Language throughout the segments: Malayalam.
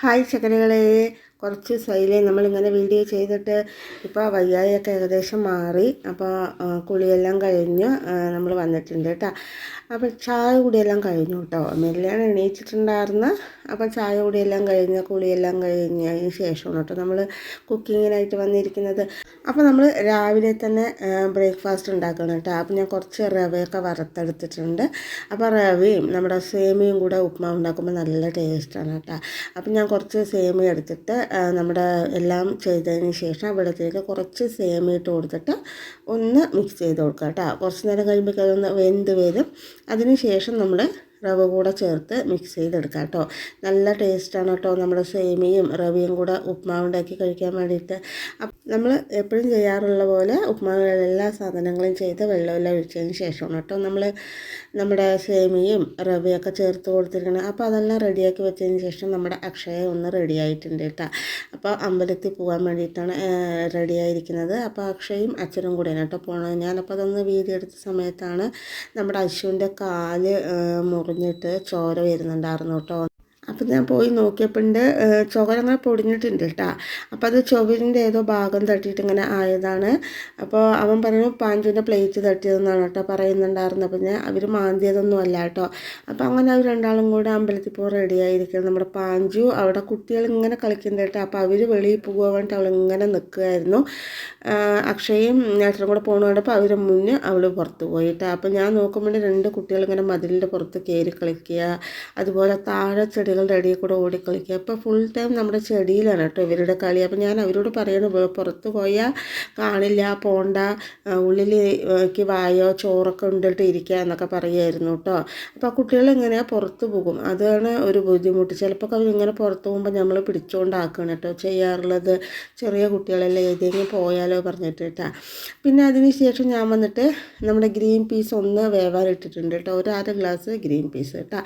ഹായ് ചക്കരകളെ കുറച്ച് ദിവസമായില്ലേ നമ്മളിങ്ങനെ വീഡിയോ ചെയ്തിട്ട് ഇപ്പോൾ വയ്യായൊക്കെ ഏകദേശം മാറി. അപ്പോൾ കുളിയെല്ലാം കഴിഞ്ഞ് നമ്മൾ വന്നിട്ടുണ്ട് കേട്ടോ അപ്പോൾ ചായ കുടിയെല്ലാം കഴിഞ്ഞു കേട്ടോ മെല്ലാണ് എണീച്ചിട്ടുണ്ടായിരുന്നു. അപ്പോൾ ചായ കുടിയെല്ലാം കഴിഞ്ഞ് കുളിയെല്ലാം കഴിഞ്ഞതിന് ശേഷമാണ് കേട്ടോ നമ്മൾ കുക്കിങ്ങിനായിട്ട് വന്നിരിക്കുന്നത്. അപ്പോൾ നമ്മൾ രാവിലെ തന്നെ ബ്രേക്ക്ഫാസ്റ്റ് ഉണ്ടാക്കണം കേട്ടോ. അപ്പോൾ ഞാൻ കുറച്ച് റവയൊക്കെ വറുത്തെടുത്തിട്ടുണ്ട്. അപ്പോൾ റവയും നമ്മുടെ സേമിയും കൂടെ ഉപ്മാവ് ഉണ്ടാക്കുമ്പോൾ നല്ല ടേസ്റ്റാണ് കേട്ടോ. അപ്പോൾ ഞാൻ കുറച്ച് സേമി എടുത്തിട്ട് നമ്മുടെ എല്ലാം ചെയ്തതിന് ശേഷം വെള്ളത്തിലേക്ക് കുറച്ച് സേമി ഇട്ട് കൊടുത്തിട്ട് ഒന്ന് മിക്സ് ചെയ്ത് കൊടുക്കുക കേട്ടോ. കുറച്ച് നേരം കഴിയുമ്പോഴേക്കും അതൊന്ന് വെന്ത് വരും. അതിന് ശേഷം നമ്മൾ റവ കൂടെ ചേർത്ത് മിക്സ് ചെയ്തെടുക്കാം കേട്ടോ. നല്ല ടേസ്റ്റാണ് കേട്ടോ നമ്മൾ സേമിയയും റവയും കൂടെ ഉപ്മാവ് ഉണ്ടാക്കി കഴിക്കാൻ വേണ്ടിയിട്ട്. നമ്മൾ എപ്പോഴും ചെയ്യാറുള്ള പോലെ ഉപ്മാവിലുള്ള എല്ലാ സാധനങ്ങളും ചെയ്ത് വെള്ളമെല്ലാം ഒഴിച്ചതിന് ശേഷമാണ് കേട്ടോ നമ്മൾ നമ്മുടെ സേമിയയും റവയൊക്കെ ചേർത്ത് കൊടുത്തിരിക്കണം. അപ്പോൾ അതെല്ലാം റെഡിയാക്കി വെച്ചതിന് ശേഷം നമ്മുടെ അക്ഷയ ഒന്ന് റെഡി ആയിട്ടുണ്ട് കേട്ടോ. അപ്പോൾ അമ്പലത്തിൽ പോകാൻ വേണ്ടിയിട്ടാണ് റെഡി ആയിരിക്കുന്നത്. അപ്പോൾ അക്ഷയും അച്ഛനും കൂടെയാണ് കേട്ടോ പോകണത് ഞാനപ്പോൾ അതൊന്ന് വീതി എടുത്ത സമയത്താണ് നമ്മുടെ അശുവിന്റെ കാൽ മുറിഞ്ഞിട്ട് ചോര വരുന്നുണ്ടായിരുന്നു കേട്ടോ. അപ്പം ഞാൻ പോയി നോക്കിയപ്പോണ്ട് ചുവരങ്ങനെ പൊടിഞ്ഞിട്ടുണ്ട് കേട്ടോ അപ്പോൾ അത് ചുവരിന്റെ ഏതോ ഭാഗം തട്ടിയിട്ട് ഇങ്ങനെ ആയതാണ്. അപ്പോൾ അവൻ പറഞ്ഞു പാഞ്ചുവിന്റെ പ്ലേറ്റ് തട്ടിയതെന്നാണ് കേട്ടോ പറയുന്നുണ്ടായിരുന്നത് അപ്പം ഞാൻ അവർ മാന്തിയതൊന്നും അല്ല കേട്ടോ അപ്പോൾ അങ്ങനെ അവർ രണ്ടാളും കൂടെ അമ്പലത്തിൽ പോകാൻ റെഡി ആയിരിക്കണം നമ്മുടെ പാഞ്ചു അവിടെ കുട്ടികൾ ഇങ്ങനെ കളിക്കുന്നുണ്ട് കേട്ടോ അപ്പോൾ അവർ വെളിയിൽ പോകുക വേണ്ടിയിട്ട് അവൾ ഇങ്ങനെ നിൽക്കുമായിരുന്നു അക്ഷയും ഏട്ടനും കൂടെ പോകണ കണ്ടപ്പോൾ അവരെ മുന്നേ അവൾ പുറത്ത് പോയിട്ടാ അപ്പോൾ ഞാൻ നോക്കുമ്പോൾ രണ്ട് കുട്ടികൾ ഇങ്ങനെ മതിലിന്റെ പുറത്ത് കയറി കളിക്കുക അതുപോലെ താഴെ ചെടികളുടെ അടിയിൽ കൂടെ ഓടിക്കളിക്കുക അപ്പോൾ ഫുൾ ടൈം നമ്മുടെ ചെടിയിലാണ് കേട്ടോ ഇവരുടെ കളി. അപ്പോൾ ഞാൻ അവരോട് പറയണു "വേ- പുറത്ത് പോയാൽ കാണില്ല പോണ്ട. ഉള്ളിലേക്ക് വായോ ചോറൊക്കെ ഉണ്ടിട്ട് ഇരിക്കുക എന്നൊക്കെ പറയുമായിരുന്നു കേട്ടോ. അപ്പോൾ കുട്ടികൾ ഇങ്ങനെ പുറത്ത് പോകും? അതാണ് ഒരു ബുദ്ധിമുട്ട്. ചിലപ്പോൾ അവരിങ്ങനെ പുറത്ത് പോകുമ്പോൾ നമ്മൾ പിടിച്ചുകൊണ്ടാക്കണം കേട്ടോ ചെയ്യാറുള്ളത്. ചെറിയ കുട്ടികളെല്ലാം ഏതെങ്കിലും പോയാലോ പറഞ്ഞിട്ട് കേട്ടോ. പിന്നെ അതിന് ശേഷം ഞാൻ വന്നിട്ട് നമ്മുടെ ഗ്രീൻ പീസ് ഒന്ന് വേവാറിട്ടിട്ടുണ്ട് കേട്ടോ. ഒരു അര ഗ്ലാസ് ഗ്രീൻ പീസ് കേട്ടോ.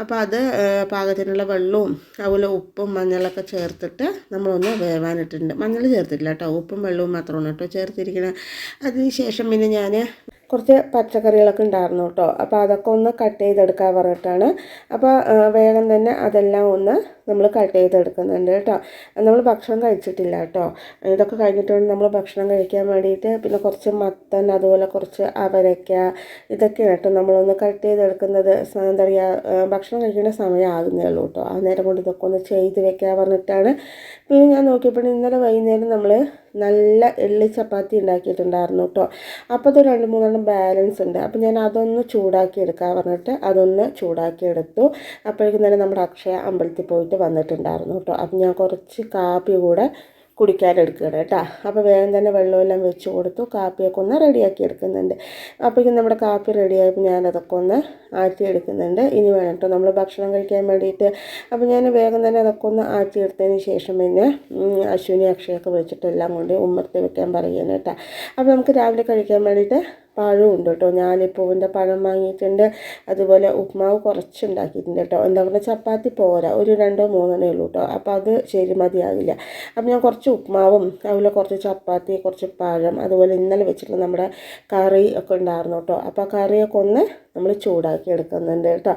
അപ്പോൾ അത് ആ, പാകത്തിനുള്ള വെള്ളവും അതുപോലെ ഉപ്പും മഞ്ഞളൊക്കെ ചേർത്തിട്ട് നമ്മളൊന്ന് വേവാനിട്ടുണ്ട്. മഞ്ഞൾ ചേർത്തിട്ടില്ല കേട്ടോ. ഉപ്പും വെള്ളവും മാത്രമാണ് കേട്ടോ ചേർത്തിരിക്കുന്നത് അതിന് ശേഷം പിന്നെ ഞാൻ കുറച്ച് പച്ചക്കറികളൊക്കെ ഉണ്ടായിരുന്നു കേട്ടോ. അപ്പോൾ അതൊക്കെ ഒന്ന് കട്ട് ചെയ്തെടുക്കാൻ പറഞ്ഞിട്ടാണ്. അപ്പോൾ വേഗം തന്നെ അതെല്ലാം ഒന്ന് നമ്മൾ കട്ട് ചെയ്തെടുക്കുന്നുണ്ട് കേട്ടോ. നമ്മൾ ഭക്ഷണം കഴിച്ചിട്ടില്ല കേട്ടോ. ഇതൊക്കെ കഴിഞ്ഞിട്ടുണ്ട് നമ്മൾ ഭക്ഷണം കഴിക്കാൻ വേണ്ടിയിട്ട് പിന്നെ കുറച്ച് മത്തൻ അതുപോലെ കുറച്ച് അവരയ്ക്ക ഇതൊക്കെയാണ് കേട്ടോ നമ്മളൊന്ന് കട്ട് ചെയ്തെടുക്കുന്നത്. എന്താ പറയുക ഭക്ഷണം കഴിക്കേണ്ട സമയം ആകുന്നേ ഉള്ളൂ കേട്ടോ. ആ നേരം കൊണ്ട് ഇതൊക്കെ ഒന്ന് ചെയ്ത് വെക്കാൻ പറഞ്ഞിട്ടാണ്. പിന്നെ ഞാൻ നോക്കിയപ്പോൾ ഇന്നലെ വൈകുന്നേരം നമ്മൾ നല്ല എള്ളി ചപ്പാത്തി ഉണ്ടാക്കിയിട്ടുണ്ടായിരുന്നു കേട്ടോ. അപ്പോൾ അത് രണ്ട് മൂന്നെണ്ണം ബാലൻസ് ഉണ്ട്. അപ്പോൾ ഞാൻ അതൊന്ന് ചൂടാക്കി എടുക്കാൻ പറഞ്ഞിട്ട് അതൊന്ന് ചൂടാക്കി എടുത്തു. അപ്പോഴേക്കും തന്നെ നമ്മുടെ അക്ഷയ അമ്പലത്തിൽ പോയിട്ട് വന്നിട്ടുണ്ടായിരുന്നു കേട്ടോ. അപ്പം ഞാൻ കുറച്ച് കാപ്പി കൂടെ കുടിക്കാനെടുക്കുകയാണ് കേട്ടോ. അപ്പോൾ വേഗം തന്നെ വെള്ളമെല്ലാം വെച്ച് കൊടുത്തു. കാപ്പിയൊക്കെ ഒന്ന് റെഡിയാക്കി എടുക്കുന്നുണ്ട്. അപ്പോഴേക്കും നമ്മുടെ കാപ്പി റെഡിയായപ്പോൾ ഞാനതൊക്കെ ഒന്ന് ആറ്റി എടുക്കുന്നുണ്ട് ഇനി വേണം കേട്ടോ നമ്മൾ ഭക്ഷണം കഴിക്കാൻ വേണ്ടിയിട്ട്. അപ്പോൾ ഞാൻ വേഗം തന്നെ അതൊക്കെ ഒന്ന് ആറ്റി എടുത്തതിന് ശേഷം പിന്നെ അശ്വിനി അക്ഷയൊക്കെ വെച്ചിട്ട് എല്ലാം കൊണ്ട് ഉമ്മർത്തി വെക്കാൻ പറയുകയാണ് കേട്ടോ. അപ്പോൾ നമുക്ക് രാവിലെ കഴിക്കാൻ വേണ്ടിയിട്ട് പഴവും ഉണ്ട് കേട്ടോ ഞാലിപ്പൂവിന്റെ പഴം വാങ്ങിയിട്ടുണ്ട്. അതുപോലെ ഉപ്മാവ് കുറച്ച് ഉണ്ടാക്കിയിട്ടുണ്ട് കേട്ടോ. എന്താ പറയുക ചപ്പാത്തി പോരാ. ഒരു രണ്ടോ മൂന്നെണ്ണേ ഉള്ളൂ കേട്ടോ. അപ്പോൾ അത് ശരി മതിയാകില്ല അപ്പോൾ ഞാൻ കുറച്ച് ഉപ്മാവും അതുപോലെ കുറച്ച് ചപ്പാത്തി കുറച്ച് പഴം അതുപോലെ ഇന്നലെ വെച്ചിട്ടുള്ള നമ്മുടെ കറി ഒക്കെ ഉണ്ടായിരുന്നു കേട്ടോ. അപ്പോൾ ആ കറിയൊക്കെ ഒന്ന് നമ്മൾ ചൂടാക്കി എടുക്കുന്നുണ്ട് കേട്ടോ.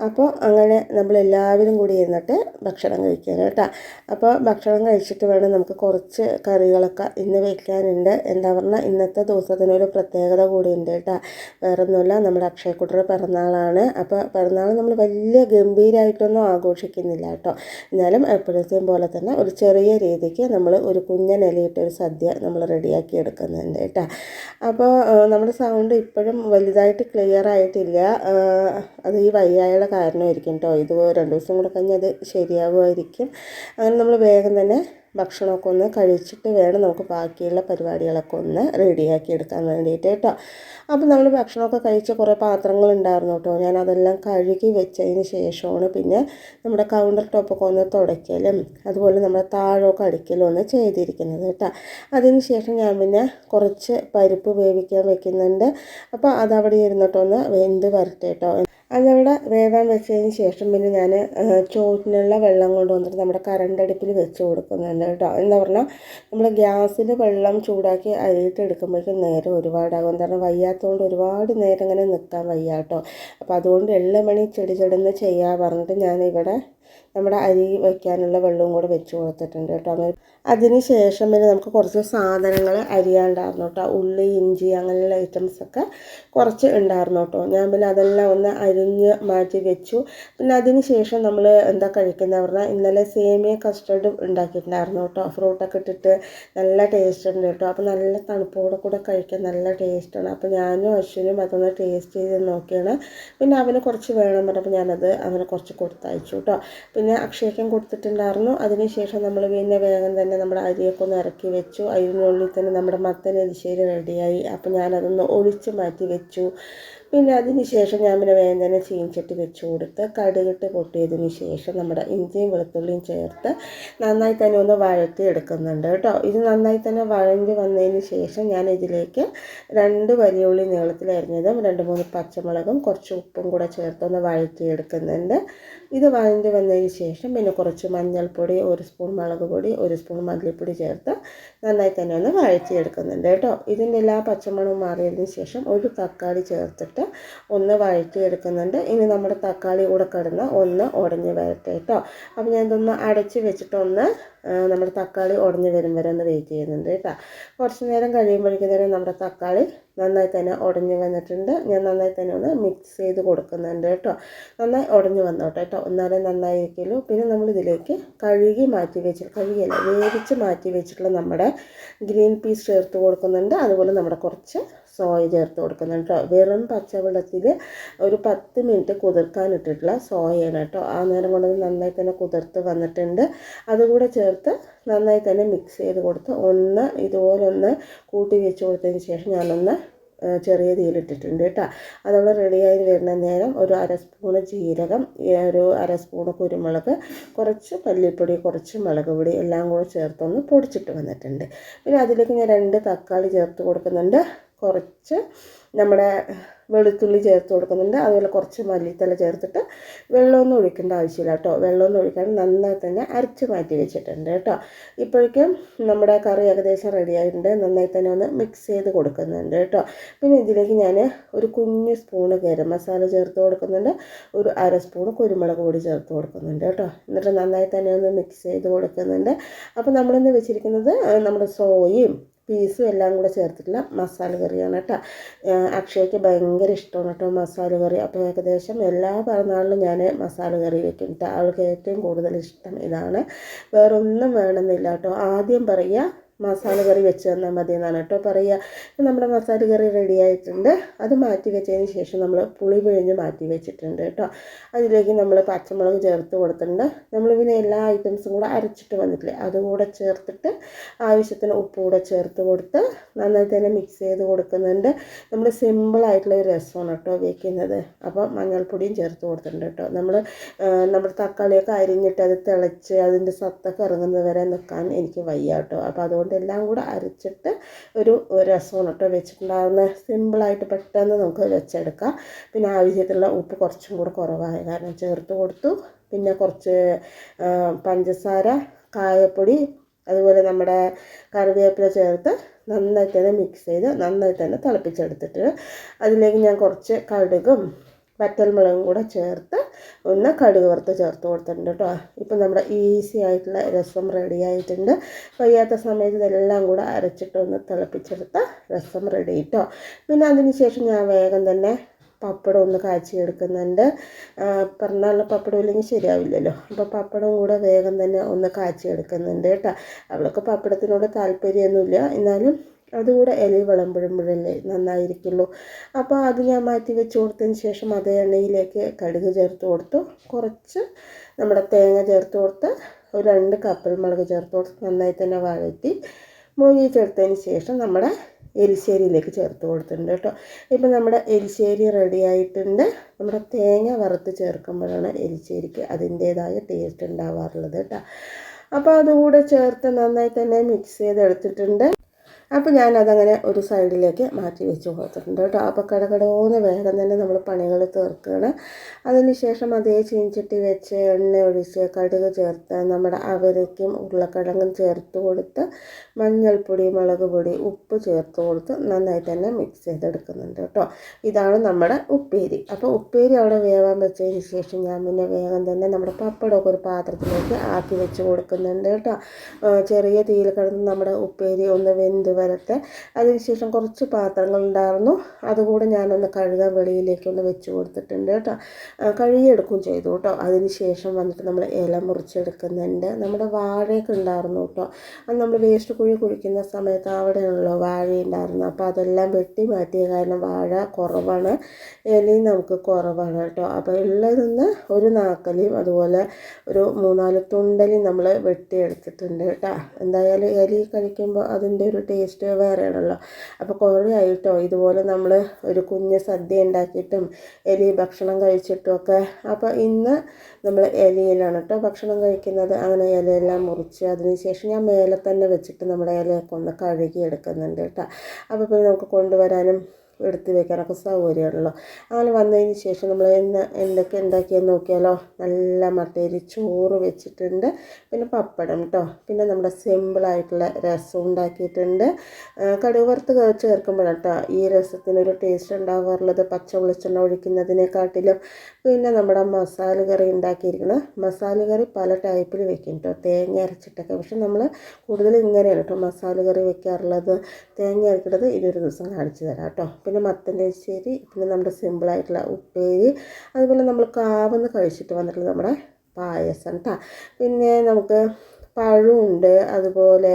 അപ്പോൾ അങ്ങനെ നമ്മൾ എല്ലാവരും കൂടി ഇരുന്നിട്ട് ഭക്ഷണം കഴിക്കാൻ കേട്ടോ. അപ്പോൾ ഭക്ഷണം കഴിച്ചിട്ട് വേണം നമുക്ക് കുറച്ച് കറികളൊക്കെ ഇന്ന് വയ്ക്കാനുണ്ട് എന്താ പറഞ്ഞാൽ ഇന്നത്തെ ദിവസത്തിനൊരു പ്രത്യേകത കൂടി ഉണ്ട് കേട്ടോ. വേറെ ഒന്നുമില്ല നമ്മുടെ അക്ഷയക്കുട്ടർ പിറന്നാളാണ്. അപ്പോൾ പിറന്നാൾ നമ്മൾ വലിയ ഗംഭീരമായിട്ടൊന്നും ആഘോഷിക്കുന്നില്ല കേട്ടോ. എന്നാലും എപ്പോഴത്തെയും പോലെ തന്നെ ഒരു ചെറിയ രീതിക്ക് നമ്മൾ ഒരു ഒരു സദ്യ നമ്മൾ റെഡിയാക്കി എടുക്കുന്നുണ്ട് കേട്ടോ. അപ്പോൾ നമ്മുടെ സൗണ്ട് ഇപ്പോഴും വലുതായിട്ട് ക്ലിയർ ആയിട്ടില്ല. അത് ഈ വയ്യായുടെ കാരണമായിരിക്കും കേട്ടോ ഇത് രണ്ട് ദിവസം കൂടെ കഴിഞ്ഞ് അത് ശരിയാകുമായിരിക്കും അങ്ങനെ നമ്മൾ വേഗം തന്നെ ഭക്ഷണമൊക്കെ ഒന്ന് കഴിച്ചിട്ട് വേണം നമുക്ക് ബാക്കിയുള്ള പരിപാടികളൊക്കെ ഒന്ന് റെഡിയാക്കി എടുക്കാൻ വേണ്ടിയിട്ട് കേട്ടോ അപ്പോൾ നമ്മൾ ഭക്ഷണമൊക്കെ കഴിച്ച കുറേ പാത്രങ്ങൾ ഉണ്ടായിരുന്നു കേട്ടോ ഞാൻ അതെല്ലാം കഴുകി വെച്ചതിന് ശേഷമാണ് പിന്നെ നമ്മുടെ കൗണ്ടർ ടോപ്പൊക്കെ ഒന്ന് തുടയ്ക്കലും അതുപോലെ നമ്മുടെ താഴൊക്കെ അടിക്കലും ഒന്ന് ചെയ്തിരിക്കുന്നത് കേട്ടോ അതിന് ശേഷം ഞാൻ പിന്നെ കുറച്ച് പരിപ്പ് വേവിക്കാൻ വെക്കുന്നുണ്ട്. അപ്പോൾ അതവിടെ ഇരുന്നിട്ടൊന്ന് വെന്ത് വരട്ടെ കേട്ടോ അതവിടെ വേവാൻ വെച്ചതിന് ശേഷം പിന്നെ ഞാൻ ചോറ്റിനുള്ള വെള്ളം കൊണ്ടുവന്നിട്ട് നമ്മുടെ കറണ്ട് അടുപ്പിൽ വെച്ച് കൊടുക്കുന്നുണ്ട് കേട്ടോ. എന്താ പറഞ്ഞാൽ നമ്മൾ ഗ്യാസിൽ വെള്ളം ചൂടാക്കി അരിയിട്ട് എടുക്കുമ്പോഴേക്കും നേരം ഒരുപാടാകും. എന്താ പറഞ്ഞാൽ വയ്യാത്തതുകൊണ്ട് ഒരുപാട് നേരം ഇങ്ങനെ നിൽക്കാൻ വയ്യ കേട്ടോ. അപ്പോൾ അതുകൊണ്ട് എള്ളമണി ചെടി ചെടുന്ന് ചെയ്യാൻ പറഞ്ഞിട്ട് ഞാനിവിടെ നമ്മുടെ അരി വയ്ക്കാനുള്ള വെള്ളവും കൂടെ വെച്ച് കൊടുത്തിട്ടുണ്ട് കേട്ടോ. അതിന് ശേഷം പിന്നെ നമുക്ക് കുറച്ച് സാധനങ്ങൾ അരിയാണ്ടായിരുന്നു കേട്ടോ. ഉള്ളി ഇഞ്ചി അങ്ങനെയുള്ള ഐറ്റംസൊക്കെ കുറച്ച് ഉണ്ടായിരുന്നു കേട്ടോ. ഞാൻ പിന്നെ അതെല്ലാം ഒന്ന് അരിഞ്ഞ് മാറ്റി വെച്ചു. പിന്നെ അതിന് ശേഷം നമ്മൾ എന്താ കഴിക്കുന്നത് പറഞ്ഞാൽ ഇന്നലെ സേമിയ കസ്റ്റർഡ് ഉണ്ടാക്കിയിട്ടുണ്ടായിരുന്നു കേട്ടോ. ഫ്രൂട്ടൊക്കെ ഇട്ടിട്ട് നല്ല ടേസ്റ്റ് ഉണ്ട് കേട്ടോ. അപ്പോൾ നല്ല തണുപ്പോടെ കൂടെ കഴിക്കാൻ നല്ല ടേസ്റ്റാണ് അപ്പോൾ ഞാനും അശ്വിനും അതൊന്ന് ടേസ്റ്റ് ചെയ്ത് നോക്കിയാണ്. പിന്നെ അവന് കുറച്ച് വേണം പറഞ്ഞപ്പോൾ ഞാനത് അവന് കുറച്ച് കൊടുത്തയച്ചു കേട്ടോ. പിന്നെ അക്ഷയക്കും കൊടുത്തിട്ടുണ്ടായിരുന്നു. അതിന് ശേഷം നമ്മൾ പിന്നെ വേഗം തന്നെ നമ്മുടെ അരിയൊക്കെ ഒന്ന് ഇറക്കി വെച്ചു. അതിനുള്ളിൽ തന്നെ നമ്മുടെ മത്തൻ എരിശ്ശേരി റെഡിയായി. അപ്പോൾ ഞാനതൊന്ന് ഒഴിച്ച് മാറ്റി വെച്ചു. പിന്നെ അതിന് ശേഷം ഞാൻ പിന്നെ വേഗം തന്നെ ചീൻചട്ടി വെച്ച് കൊടുത്ത് കടുകിട്ട് പൊട്ടിയതിന് ശേഷം നമ്മുടെ ഇഞ്ചിയും വെളുത്തുള്ളിയും ചേർത്ത് നന്നായി തന്നെ ഒന്ന് വഴറ്റി എടുക്കുന്നുണ്ട് കേട്ടോ. ഇത് നന്നായി തന്നെ വഴഞ്ഞ് വന്നതിന് ശേഷം ഞാൻ ഇതിലേക്ക് രണ്ട് വലിയ ഉള്ളി നീളത്തിൽ അരിഞ്ഞതും രണ്ട് മൂന്ന് പച്ചമുളകും കുറച്ച് ഉപ്പും കൂടെ ചേർത്തൊന്ന് വഴറ്റി എടുക്കുന്നുണ്ട് ഇത് വഴഞ്ഞ് വന്നതിന് ശേഷം പിന്നെ കുറച്ച് മഞ്ഞൾപ്പൊടി ഒരു സ്പൂൺ മുളക് പൊടി ഒരു സ്പൂൺ മല്ലിപ്പൊടി ചേർത്ത് നന്നായി തന്നെ ഒന്ന് വഴറ്റിയെടുക്കുന്നുണ്ട് കേട്ടോ. ഇതിന്റെ എല്ലാ പച്ചമണവും മാറിയതിന് ശേഷം ഒരു തക്കാളി ചേർത്തിട്ട് ഒന്ന് വഴറ്റിയെടുക്കുന്നുണ്ട്. ഇനി നമ്മുടെ തക്കാളി കൂടെ കിടന്ന് ഒന്ന് ഉടഞ്ഞ് വരട്ടെ കേട്ടോ. അപ്പോൾ ഞാൻ ഇതൊന്ന് അടച്ച് വെച്ചിട്ടൊന്ന് നമ്മുടെ തക്കാളി ഉടഞ്ഞ് വരും വരെ ഒന്ന് വെയിറ്റ് ചെയ്യുന്നുണ്ട് കേട്ടോ. കുറച്ച് നേരം കഴിയുമ്പോഴേക്കും നമ്മുടെ തക്കാളി നന്നായി തന്നെ ഉടഞ്ഞ് വന്നിട്ടുണ്ട്. ഞാൻ നന്നായി തന്നെ ഒന്ന് മിക്സ് ചെയ്ത് കൊടുക്കുന്നുണ്ട് കേട്ടോ. നന്നായി ഉടഞ്ഞ് വന്നോട്ടെ കേട്ടോ. എന്നാലേ നന്നായിരിക്കുള്ളൂ. പിന്നെ നമ്മൾ ഇതിലേക്ക് കഴുകി മാറ്റി വെച്ച് കഴുകിയല്ല വേവിച്ച് മാറ്റി വെച്ചിട്ടുള്ള നമ്മുടെ ഗ്രീൻ പീസ് ചേർത്ത് കൊടുക്കുന്നുണ്ട്. അതുപോലെ നമ്മുടെ കുറച്ച് സോയ ചേർത്ത് കൊടുക്കുന്നത് കേട്ടോ. വെറും പച്ചവെള്ളത്തിൽ ഒരു പത്ത് മിനിറ്റ് കുതിർക്കാൻ ഇട്ടിട്ടുള്ള സോയയാണ് കേട്ടോ. ആ നേരം കൊണ്ട് നന്നായി തന്നെ കുതിർത്ത് വന്നിട്ടുണ്ട്. അതുകൂടെ ചേർത്ത് നന്നായി തന്നെ മിക്സ് ചെയ്ത് കൊടുത്ത് ഒന്ന് ഇതുപോലൊന്ന് കൂട്ടി വെച്ച് കൊടുത്തതിന് ശേഷം ഞാനൊന്ന് ചെറിയ തീയിലിട്ടിട്ടുണ്ട് കേട്ടോ. അതവിടെ റെഡിയായി വരുന്ന നേരം ഒരു അര ജീരകം ഒരു അര കുരുമുളക് കുറച്ച് മല്ലിപ്പൊടി കുറച്ച് മുളക് പൊടി എല്ലാം കൂടെ ചേർത്തൊന്ന് പൊടിച്ചിട്ട് വന്നിട്ടുണ്ട്. പിന്നെ അതിലേക്ക് ഞാൻ രണ്ട് തക്കാളി ചേർത്ത് കൊടുക്കുന്നുണ്ട്. കുറച്ച് നമ്മുടെ വെളുത്തുള്ളി ചേർത്ത് കൊടുക്കുന്നുണ്ട്. അതുപോലെ കുറച്ച് മല്ലിത്തല ചേർത്തിട്ട് വെള്ളമൊന്നും ഒഴിക്കേണ്ട ആവശ്യമില്ല കേട്ടോ. വെള്ളമൊന്നും ഒഴിക്കാതെ നന്നായി തന്നെ അരച്ച് മാറ്റി വെച്ചിട്ടുണ്ട് കേട്ടോ. ഇപ്പോഴേക്കും നമ്മുടെ കറി ഏകദേശം റെഡി ആയിട്ടുണ്ട്. നന്നായി തന്നെ ഒന്ന് മിക്സ് ചെയ്ത് കൊടുക്കുന്നുണ്ട് കേട്ടോ. പിന്നെ ഇതിലേക്ക് ഞാൻ ഒരു കുഞ്ഞ് സ്പൂണ് ഗരം മസാല ചേർത്ത് കൊടുക്കുന്നുണ്ട്. ഒരു അര സ്പൂണ് കുരുമുളക് പൊടി ചേർത്ത് കൊടുക്കുന്നുണ്ട് കേട്ടോ. എന്നിട്ട് നന്നായി തന്നെ ഒന്ന് മിക്സ് ചെയ്ത് കൊടുക്കുന്നുണ്ട്. അപ്പോൾ നമ്മളിന്ന് വെച്ചിരിക്കുന്നത് നമ്മുടെ സോയയും പീസും എല്ലാം കൂടെ ചേർത്തിട്ടുള്ള മസാല കറിയാണ് കേട്ടോ അക്ഷയ്ക്ക് ഭയങ്കര ഇഷ്ടമാണ് കേട്ടോ മസാല കറി. അപ്പോൾ ഏകദേശം എല്ലാ പിറന്നാളിലും ഞാൻ മസാല കറി വെക്കും കേട്ടോ അവൾക്ക് ഏറ്റവും കൂടുതൽ ഇഷ്ടം ഇതാണ്. വേറൊന്നും വേണമെന്നില്ല കേട്ടോ ആദ്യം പറയുക മസാല കറി വെച്ച് തന്നാൽ മതി എന്നാണ് കേട്ടോ പറയുക. നമ്മുടെ മസാല കറി റെഡി ആയിട്ടുണ്ട്. അത് മാറ്റി വെച്ചതിന് ശേഷം നമ്മൾ പുളി പിഴിഞ്ഞ് മാറ്റി വെച്ചിട്ടുണ്ട് കേട്ടോ. അതിലേക്ക് നമ്മൾ പച്ചമുളക് ചേർത്ത് കൊടുത്തിട്ടുണ്ട്. നമ്മൾ പിന്നെ എല്ലാ ഐറ്റംസും കൂടെ അരച്ചിട്ട് വന്നിട്ടില്ലേ അതുകൂടെ ചേർത്തിട്ട് ആവശ്യത്തിന് ഉപ്പ് കൂടെ ചേർത്ത് കൊടുത്ത് നന്നായി തന്നെ മിക്സ് ചെയ്ത് കൊടുക്കുന്നുണ്ട്. നമ്മൾ സിമ്പിളായിട്ടുള്ള ഒരു രസമാണ് കേട്ടോ വയ്ക്കുന്നത് അപ്പോൾ മഞ്ഞൾപ്പൊടിയും ചേർത്ത് കൊടുത്തിട്ടുണ്ട് കേട്ടോ. നമ്മൾ നമ്മുടെ തക്കാളിയൊക്കെ അരിഞ്ഞിട്ട് അത് തിളച്ച് അതിന്റെ സത്തൊക്കെ ഇറങ്ങുന്നത് വരെ നിൽക്കാൻ എനിക്ക് വയ്യ കേട്ടോ. അപ്പോൾ അതുകൊണ്ട് എല്ലാം കൂടെ അരച്ചിട്ട് ഒരു രസമാണ് കേട്ടോ വെച്ചിട്ടുണ്ടാകുന്ന സിമ്പിളായിട്ട് പെട്ടെന്ന് നമുക്ക് വെച്ചെടുക്കാം. പിന്നെ ആവശ്യത്തിലുള്ള ഉപ്പ് കുറച്ചും കൂടെ കുറവായ. കാരണം ചേർത്ത് കൊടുത്തു. പിന്നെ കുറച്ച് പഞ്ചസാര കായപ്പൊടി അതുപോലെ നമ്മുടെ കറിവേപ്പില ചേർത്ത് നന്നായി തന്നെ മിക്സ് ചെയ്ത് നന്നായി തന്നെ തിളപ്പിച്ചെടുത്തിട്ട് അതിലേക്ക് ഞാൻ കുറച്ച് കടുകും വറ്റൽമുളകും കൂടെ ചേർത്ത് ഒന്ന് കടുക് വറുത്ത് ചേർത്ത് കൊടുത്തിട്ടുണ്ട് കേട്ടോ. ഇപ്പം നമ്മുടെ ഈസി ആയിട്ടുള്ള രസം റെഡി ആയിട്ടുണ്ട്. വയ്യാത്ത സമയത്ത് ഇതെല്ലാം കൂടെ അരച്ചിട്ട് ഒന്ന് തിളപ്പിച്ചെടുത്ത രസം റെഡി കേട്ടോ പിന്നെ അതിന് ശേഷം ഞാൻ വേഗം തന്നെ പപ്പടം ഒന്ന് കാച്ചി എടുക്കുന്നുണ്ട്. പറഞ്ഞാൽ പപ്പടം ഇല്ലെങ്കിൽ ശരിയാവില്ലല്ലോ. അപ്പോൾ പപ്പടം കൂടെ വേഗം തന്നെ ഒന്ന് കാച്ചി എടുക്കുന്നുണ്ട് കേട്ടോ. അവൾക്ക് പപ്പടത്തിനോട് താല്പര്യമൊന്നുമില്ല. എന്നാലും അതുകൂടെ ഇല വിളമ്പുമ്പോഴല്ലേ നന്നായിരിക്കുള്ളൂ. അപ്പോൾ അത് ഞാൻ മാറ്റി വെച്ച് കൊടുത്തതിന് ശേഷം അതേ എണ്ണയിലേക്ക് കടുക് ചേർത്ത് കൊടുത്തു. കുറച്ച് നമ്മുടെ തേങ്ങ ചേർത്ത് കൊടുത്ത് ഒരു രണ്ട് കപ്പൽ മുളക് ചേർത്ത് കൊടുത്ത് നന്നായി തന്നെ വഴറ്റി മൂങ്ങി ചേർത്തതിന് ശേഷം നമ്മുടെ എരിശ്ശേരിയിലേക്ക് ചേർത്ത് കൊടുത്തിട്ടുണ്ട് കേട്ടോ. ഇപ്പം നമ്മുടെ എരിശ്ശേരി റെഡി ആയിട്ടുണ്ട്. നമ്മുടെ തേങ്ങ വറുത്ത് ചേർക്കുമ്പോഴാണ് എരിശ്ശേരിക്ക് അതിന്റേതായ ടേസ്റ്റ് ഉണ്ടാവാറുള്ളത് കേട്ടോ. അപ്പോൾ അതുകൂടെ ചേർത്ത് നന്നായി തന്നെ മിക്സ് ചെയ്തെടുത്തിട്ടുണ്ട്. അപ്പോൾ ഞാനതങ്ങനെ ഒരു സൈഡിലേക്ക് മാറ്റി വെച്ച് കൊടുത്തിട്ടുണ്ട് കേട്ടോ. അപ്പോൾ കടകടോന്ന് വേഗം തന്നെ നമ്മൾ പണികൾ തീർക്കുകയാണ് അതിന് ശേഷം അതേ ചീഞ്ചട്ടി വെച്ച് എണ്ണ ഒഴിച്ച് കടുക് ചേർത്ത് നമ്മുടെ അവരയ്ക്കും ഉരുളക്കിഴങ്ങും ചേർത്ത് കൊടുത്ത് മഞ്ഞൾപ്പൊടി മുളക് പൊടി ഉപ്പ് ചേർത്ത് കൊടുത്ത് നന്നായി തന്നെ മിക്സ് ചെയ്തെടുക്കുന്നുണ്ട് കേട്ടോ. ഇതാണ് നമ്മുടെ ഉപ്പേരി. അപ്പോൾ ഉപ്പേരി അവിടെ വേവാൻ വെച്ചതിന് ശേഷം ഞാൻ പിന്നെ വേഗം തന്നെ നമ്മുടെ പപ്പടമൊക്കെ ഒരു പാത്രത്തിലേക്ക് ആക്കി വെച്ച് കൊടുക്കുന്നുണ്ട് കേട്ടോ. ചെറിയ തീയിൽ കിടന്ന് നമ്മുടെ ഉപ്പേരി ഒന്ന് വെന്ത് വരട്ടെ. അതിനുശേഷം കുറച്ച് പാത്രങ്ങളുണ്ടായിരുന്നു അതുകൂടെ ഞാനൊന്ന് കഴുകാൻ വെളിയിലേക്കൊന്ന് വെച്ച് കൊടുത്തിട്ടുണ്ട് കേട്ടോ. കഴുകിയെടുക്കുകയും ചെയ്തു കേട്ടോ. അതിനുശേഷം വന്നിട്ട് നമ്മൾ ഇല മുറിച്ചെടുക്കുന്നുണ്ട്. നമ്മുടെ വാഴയൊക്കെ ഉണ്ടായിരുന്നു കേട്ടോ. അത് നമ്മൾ വേസ്റ്റ് കുഴി കുഴിക്കുന്ന സമയത്ത് അവിടെയാണല്ലോ വാഴ ഉണ്ടായിരുന്നു അപ്പോൾ അതെല്ലാം വെട്ടി മാറ്റിയ കാരണം വാഴ കുറവാണ്. ഇലയും നമുക്ക് കുറവാണ് കേട്ടോ. അപ്പോൾ ഉള്ളതിന്ന് ഒരു നാക്കലിയും അതുപോലെ ഒരു മൂന്നാൽ തുണ്ടലും നമ്മൾ വെട്ടിയെടുത്തിട്ടുണ്ട് കേട്ടോ. എന്തായാലും എലി കഴിക്കുമ്പോൾ അതിന്റെ ഒരു ടേസ്റ്റ് വേറെയാണല്ലോ. അപ്പോൾ കുറേ ആയിട്ടോ ഇതുപോലെ നമ്മൾ ഒരു കുഞ്ഞ് സദ്യ ഉണ്ടാക്കിയിട്ടും എലി ഭക്ഷണം കഴിച്ചിട്ടും ഒക്കെ. അപ്പോൾ ഇന്ന് നമ്മൾ ഇലയിലാണ് കേട്ടോ ഭക്ഷണം കഴിക്കുന്നത്. അങ്ങനെ ഇലയെല്ലാം മുറിച്ച് അതിനുശേഷം ഞാൻ മേലെ തന്നെ വെച്ചിട്ട് നമ്മുടെ ഇലയൊക്കെ ഒന്ന് കഴുകി എടുക്കുന്നുണ്ട് കേട്ടോ അപ്പോൾ പിന്നെ നമുക്ക് കൊണ്ടുവരാനും എടുത്ത് വെക്കാനൊക്കെ സൗകര്യമാണല്ലോ. അങ്ങനെ വന്നതിന് ശേഷം നമ്മൾ ഇന്ന് എന്തൊക്കെ ഉണ്ടാക്കിയെന്ന് നോക്കിയാലോ? നല്ല മട്ടേരി ചോറ് വെച്ചിട്ടുണ്ട്. പിന്നെ പപ്പടം കേട്ടോ പിന്നെ നമ്മുടെ സിമ്പിളായിട്ടുള്ള രസം ഉണ്ടാക്കിയിട്ടുണ്ട്. കടുക് വറുത്ത് ചേർക്കുമ്പോഴാണ് കേട്ടോ ഈ രസത്തിനൊരു ടേസ്റ്റ് ഉണ്ടാകാറുള്ളത് പച്ച വെളിച്ചെണ്ണ ഒഴിക്കുന്നതിനെക്കാട്ടിലും പിന്നെ നമ്മുടെ മസാല കറി ഉണ്ടാക്കിയിരിക്കുന്നത് മസാല കറി പല ടൈപ്പിൽ വെക്കും കേട്ടോ തേങ്ങ അരച്ചിട്ടൊക്കെ. പക്ഷെ നമ്മൾ കൂടുതൽ ഇങ്ങനെയാണ് കേട്ടോ മസാല കറി വെക്കാറുള്ളത്. തേങ്ങ അരക്കുന്നത് ഇതൊരു ദിവസം കാണിച്ചു തരാം കേട്ടോ പിന്നെ മത്തന്റെ എരിശ്ശേരി പിന്നെ നമ്മുടെ സിമ്പിളായിട്ടുള്ള ഉപ്പേരി. അതുപോലെ നമ്മൾ കാവെന്ന് കഴിച്ചിട്ട് വന്നിട്ടുള്ള നമ്മുടെ പായസം കേട്ടോ പിന്നെ നമുക്ക് പഴമുണ്ട് അതുപോലെ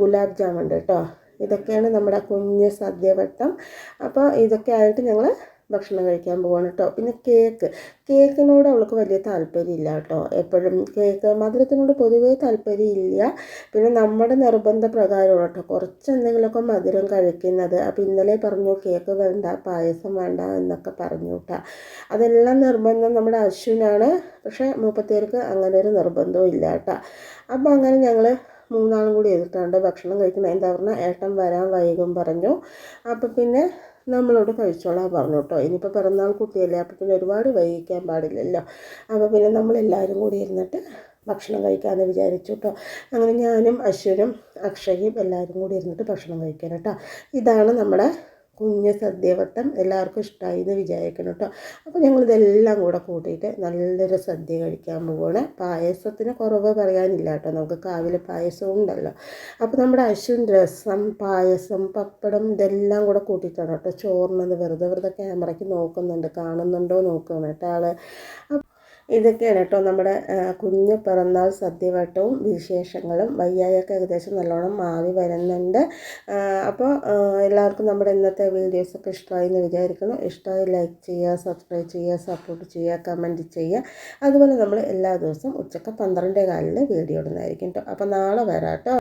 ഗുലാബ് ജാമുണ്ട് കേട്ടോ ഇതൊക്കെയാണ് നമ്മുടെ കുഞ്ഞ് സദ്യവട്ടം. അപ്പോൾ ഇതൊക്കെ ആയിട്ട് ഞങ്ങൾ ഭക്ഷണം കഴിക്കാൻ പോവാണ് കേട്ടോ പിന്നെ കേക്ക്. കേക്കിനോട് അവൾക്ക് വലിയ താല്പര്യമില്ല കേട്ടോ എപ്പോഴും കേക്ക് മധുരത്തിനോട് പൊതുവേ താല്പര്യമില്ല. പിന്നെ നമ്മുടെ നിർബന്ധ പ്രകാരമാണ് കേട്ടോ കുറച്ച് എന്തെങ്കിലുമൊക്കെ മധുരം കഴിക്കുന്നത്. അപ്പോൾ ഇന്നലെ പറഞ്ഞു കേക്ക് വേണ്ട പായസം വേണ്ട എന്നൊക്കെ പറഞ്ഞു കേട്ടോ അതെല്ലാം നിർബന്ധം നമ്മുടെ അശ്വിനാണ്. പക്ഷേ മുപ്പത്തേർക്ക് അങ്ങനെ ഒരു നിർബന്ധവും ഇല്ല കേട്ടോ അപ്പോൾ അങ്ങനെ ഞങ്ങൾ മൂന്നാളും കൂടി എതിർത്താണ്ട് ഭക്ഷണം കഴിക്കുന്നത്. എന്താ പറഞ്ഞാൽ ഏട്ടൻ വരാൻ വൈകും പറഞ്ഞു. അപ്പോൾ പിന്നെ നമ്മളോട് കഴിച്ചോളാൻ പറഞ്ഞു കേട്ടോ. ഇനിയിപ്പോൾ പിറന്നാൾ കുട്ടിയല്ലേ അപ്പോൾ പിന്നെ ഒരുപാട് വൈകിക്കാൻ പാടില്ലല്ലോ. അപ്പോൾ പിന്നെ നമ്മളെല്ലാവരും കൂടി ഇരുന്നിട്ട് ഭക്ഷണം കഴിക്കാമെന്ന് വിചാരിച്ചു കേട്ടോ. അങ്ങനെ ഞാനും അശ്വനും അക്ഷയും എല്ലാവരും കൂടി ഇരുന്നിട്ട് ഭക്ഷണം കഴിക്കാൻ കേട്ടോ. ഇതാണ് നമ്മുടെ കുഞ്ഞ് സദ്യവട്ടം എല്ലാവർക്കും ഇഷ്ടമായി എന്ന് വിചാരിക്കണം കേട്ടോ അപ്പോൾ ഞങ്ങളിതെല്ലാം കൂടെ കൂട്ടിയിട്ട് നല്ലൊരു സദ്യ കഴിക്കാൻ പോവുകയാണ് പായസത്തിന് കുറവ് പറയാനില്ല കേട്ടോ നമുക്ക് കാവിലെ പായസവും ഉണ്ടല്ലോ. അപ്പോൾ നമ്മുടെ അശ്വിൻ രസം പായസം പപ്പടം ഇതെല്ലാം കൂടെ കൂട്ടിയിട്ടാണ് കേട്ടോ ചോറിനത് വെറുതെ വെറുതെ ക്യാമറയ്ക്ക് നോക്കുന്നുണ്ട്. കാണുന്നുണ്ടോ നോക്കുകയാണ് കേട്ടോ ആൾ ഇതൊക്കെയാണ് കേട്ടോ നമ്മുടെ കുഞ്ഞ് പിറന്നാൾ സദ്യവട്ടവും വിശേഷങ്ങളും. വയ്യായൊക്കെ ഏകദേശം നല്ലോണം മാറി വരുന്നുണ്ട്. അപ്പോൾ എല്ലാവർക്കും നമ്മുടെ ഇന്നത്തെ വീഡിയോസൊക്കെ ഇഷ്ടമായി എന്ന് വിചാരിക്കുന്നു. ഇഷ്ടമായി ലൈക്ക് ചെയ്യുക സബ്സ്ക്രൈബ് ചെയ്യുക സപ്പോർട്ട് ചെയ്യുക കമന്റ് ചെയ്യുക. അതുപോലെ നമ്മൾ എല്ലാ ദിവസവും ഉച്ചയ്ക്ക് പന്ത്രണ്ടേ കാലിൽ വീഡിയോ ഇടുന്നതായിരിക്കും കേട്ടോ. അപ്പോൾ നാളെ വരാം കേട്ടോ.